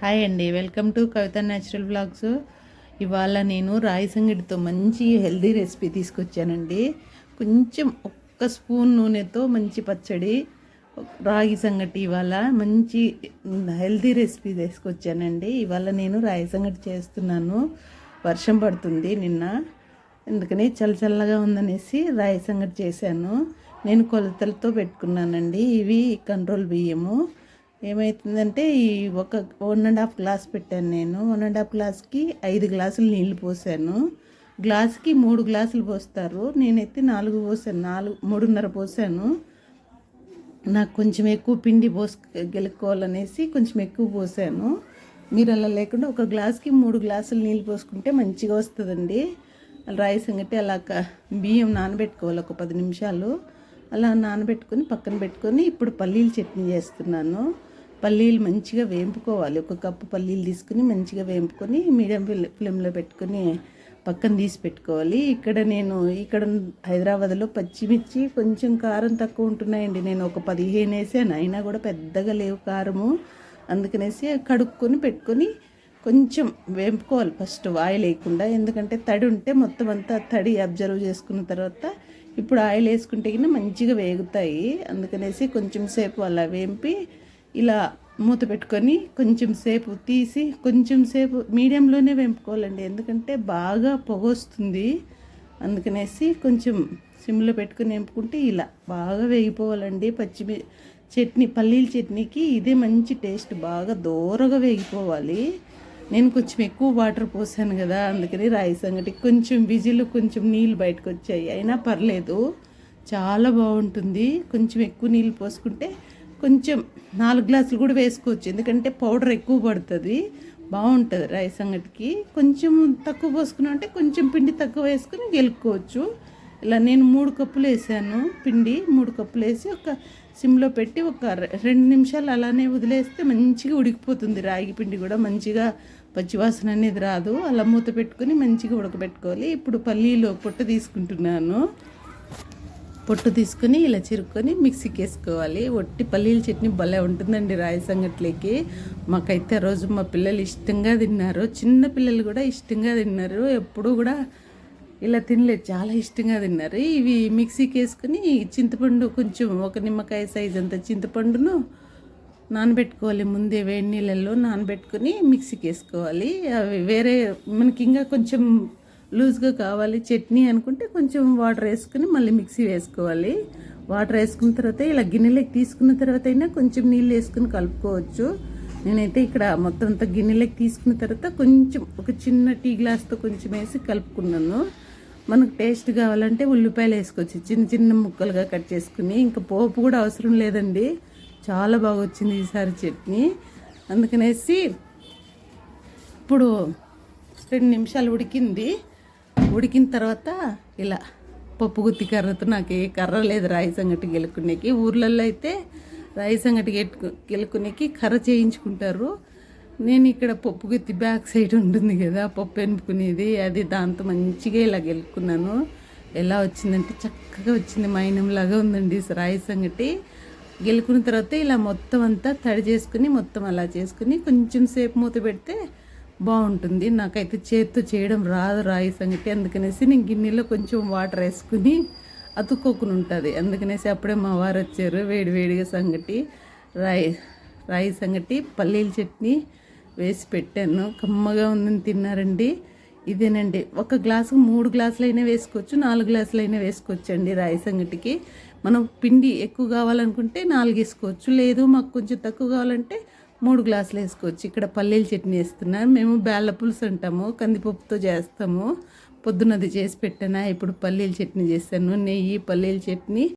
Hi అండి. Welcome to Kavitha natural blogs ఇవాళ నేను రాయి సంగటితో మంచి హెల్దీ రెసిపీ తీసుకొచ్చానండి. కొంచెం ఒక్క స్పూన్ నూనెతో మంచి పచ్చడి రాగి సంగటి ఇవాళ మంచి హెల్దీ రెసిపీ తీసుకొచ్చానండి. ఇవాళ నేను రాగి సంగటి చేస్తున్నాను. వర్షం పడుతుంది నిన్న. అందుకని చల్ల చల్లగా ఉందనేసి రాయి సంగటి చేశాను. నేను కొలతలతో పెట్టుకున్నానండి. ఇవి కంట్రోల్ బియ్యము. ఏమవుతుందంటే ఈ ఒక వన్ అండ్ హాఫ్ గ్లాస్ పెట్టాను నేను. వన్ అండ్ హాఫ్ గ్లాస్కి ఐదు గ్లాసులు నీళ్ళు పోసాను. గ్లాస్కి మూడు గ్లాసులు పోస్తారు. నేనైతే నాలుగు పోసాను. నాలుగు మూడున్నర పోసాను. నాకు కొంచెం ఎక్కువ పిండి పోసు గెలుక్కోవాలనేసి కొంచెం ఎక్కువ పోసాను. మీరు అలా లేకుండా ఒక గ్లాస్కి మూడు గ్లాసులు నీళ్ళు పోసుకుంటే మంచిగా వస్తుందండి. రాయి సంగటి అలా బియ్యం నానబెట్టుకోవాలి ఒక పది నిమిషాలు. అలా నానబెట్టుకొని పక్కన పెట్టుకొని ఇప్పుడు పల్లీలు చట్నీ చేస్తున్నాను. పల్లీలు మంచిగా వేంపుకోవాలి. ఒక కప్పు పల్లీలు తీసుకుని మంచిగా వేంపుకొని మీడియం ఫ్లేమ్లో పెట్టుకొని పక్కన తీసి పెట్టుకోవాలి. ఇక్కడ నేను ఇక్కడ హైదరాబాద్లో పచ్చిమిర్చి కొంచెం కారం తక్కువ ఉంటున్నాయండి. నేను ఒక పదిహేను వేసాను. అయినా కూడా పెద్దగా లేవు కారము. అందుకనేసి కడుక్కొని పెట్టుకొని కొంచెం వేపుకోవాలి. ఫస్ట్ వాయి లేకుండా. ఎందుకంటే తడి ఉంటే మొత్తం అంతా తడి అబ్జర్వ్ చేసుకున్న తర్వాత ఇప్పుడు ఆయిల్ వేసుకుంటే కింద మంచిగా వేగుతాయి. అందుకనేసి కొంచెం సేపు అలా వేంపి ఇలా మూత పెట్టుకొని కొంచెం సేపు తీసి కొంచెం సేపు మీడియంలోనే వేపుకోవాలండి. ఎందుకంటే బాగా పొగ వస్తుంది. అందుకనేసి కొంచెం సిమ్లో పెట్టుకుని వేపుకుంటే ఇలా బాగా వేగిపోవాలండి. పచ్చిమి చట్నీ పల్లీల చట్నీకి ఇదే మంచి టేస్ట్. బాగా దూరగా వేగిపోవాలి. నేను కొంచెం ఎక్కువ వాటర్ పోసాను కదా అందుకని రాయి సంగటి కొంచెం విజిల్ కొంచెం నీళ్ళు బయటకు వచ్చాయి అయినా పర్లేదు చాలా బాగుంటుంది. కొంచెం ఎక్కువ నీళ్ళు పోసుకుంటే కొంచెం నాలుగు గ్లాసులు కూడా వేసుకోవచ్చు. ఎందుకంటే పౌడర్ ఎక్కువ పడుతుంది. బాగుంటుంది రాయి సంగటికి కొంచెం తక్కువ పోసుకున్నామంటే కొంచెం పిండి తక్కువ వేసుకుని గెలుక్కోవచ్చు ఇలా నేను మూడు కప్పులు వేసాను పిండి మూడు కప్పులు వేసి ఒక సిమ్లో పెట్టి ఒక రె- రెండు నిమిషాలు అలానే వదిలేస్తే మంచిగా ఉడికిపోతుంది. రాగి పిండి కూడా మంచిగా పచ్చివాసన అనేది రాదు. అలా మూత పెట్టుకొని మంచిగా ఉడకబెట్టుకోవాలి. ఇప్పుడు పల్లీలో పొట్టు తీసుకుంటున్నాను. పొట్టు తీసుకొని ఇలా చిరుక్కొని మిక్సీకి వేసుకోవాలి. ఒట్టి పల్లీల చట్నీ భలే ఉంటుందండి రాయి సంగట్లకి. మాకైతే ఆ రోజు మా పిల్లలు ఇష్టంగా తిన్నారు. చిన్న పిల్లలు కూడా ఇష్టంగా తిన్నారు. ఎప్పుడు కూడా ఇలా తినలేదు. చాలా ఇష్టంగా తిన్నారు. ఇవి మిక్సీకి వేసుకుని చింతపండు కొంచెం ఒక నిమ్మకాయ సైజ్ అంత చింతపండును నానబెట్టుకోవాలి. ముందే వేడి నీళ్ళల్లో నానబెట్టుకుని మిక్సీకి వేసుకోవాలి అవి వేరే మనకి ఇంకా కొంచెం లూజ్గా కావాలి. చట్నీ అనుకుంటే కొంచెం వాటర్ వేసుకుని మళ్ళీ మిక్సీ వేసుకోవాలి. వాటర్ వేసుకున్న తర్వాత ఇలా గిన్నెలోకి తీసుకున్న తర్వాత అయినా కొంచెం నీళ్ళు వేసుకుని కలుపుకోవచ్చు. నేనైతే ఇక్కడ మొత్తం అంతా గిన్నెలోకి తీసుకున్న తర్వాత కొంచెం ఒక చిన్న టీ గ్లాస్తో కొంచెం వేసి కలుపుకున్నాను. మనకు టేస్ట్ కావాలంటే ఉల్లిపాయలు వేసుకోవచ్చు. చిన్న చిన్న ముక్కలుగా కట్ చేసుకుని ఇంకా పోపు కూడా అవసరం లేదండి. చాలా బాగా వచ్చింది ఈసారి చట్నీ. అందుకనేసి ఇప్పుడు రెండు నిమిషాలు ఉడికింది. ఉడికిన తర్వాత ఇలా పప్పు గుత్తి కర్రతో నాకు ఏ కర్ర లేదు రాయి సంగటి గెలుకునేకి. ఊర్లలో అయితే రాయి సంగటి గెలుకునేకి కర్ర చేయించుకుంటారు. నేను ఇక్కడ పప్పు గుత్తి బ్యాక్ సైడ్ ఉంటుంది కదా పప్పు ఎనుపుకునేది అది దాంతో మంచిగా ఇలా గెలుపుకున్నాను. ఎలా వచ్చిందంటే చక్కగా వచ్చింది మైనంలాగా ఉందండి రాయి సంగటి. గెలుకున్న తర్వాత ఇలా మొత్తం అంతా తడి చేసుకుని మొత్తం అలా చేసుకుని కొంచెం సేపు మూత పెడితే బాగుంటుంది. నాకైతే చేత్తో చేయడం రాదు రాయి సంగటి అందుకనేసి నేను గిన్నెలో కొంచెం వాటర్ వేసుకుని అతుక్కోకుని ఉంటుంది. అందుకనేసి అప్పుడే మా వారు వచ్చారు వేడి వేడిగా సంగటి రాయి రాయి సంగటి పల్లీల చట్నీ వేసి పెట్టాను. కమ్మగా ఉందని తిన్నారండి. ఇదేనండి. ఒక గ్లాసు మూడు గ్లాసులైనా వేసుకోవచ్చు నాలుగు గ్లాసులు అయినా వేసుకోవచ్చు అండి రాయి సంగటికి. మనం పిండి ఎక్కువ కావాలనుకుంటే నాలుగు వేసుకోవచ్చు. లేదు మాకు కొంచెం తక్కువ కావాలంటే మూడు గ్లాసులు వేసుకోవచ్చు. ఇక్కడ పల్లీల చట్నీ వేస్తున్నాను మేము బేళ్ళ పులుసు అంటాము కందిపప్పుతో చేస్తాము. పొద్దున్నది చేసి పెట్టానా ఇప్పుడు పల్లీల చట్నీ చేస్తాను. నెయ్యి పల్లీల చట్నీ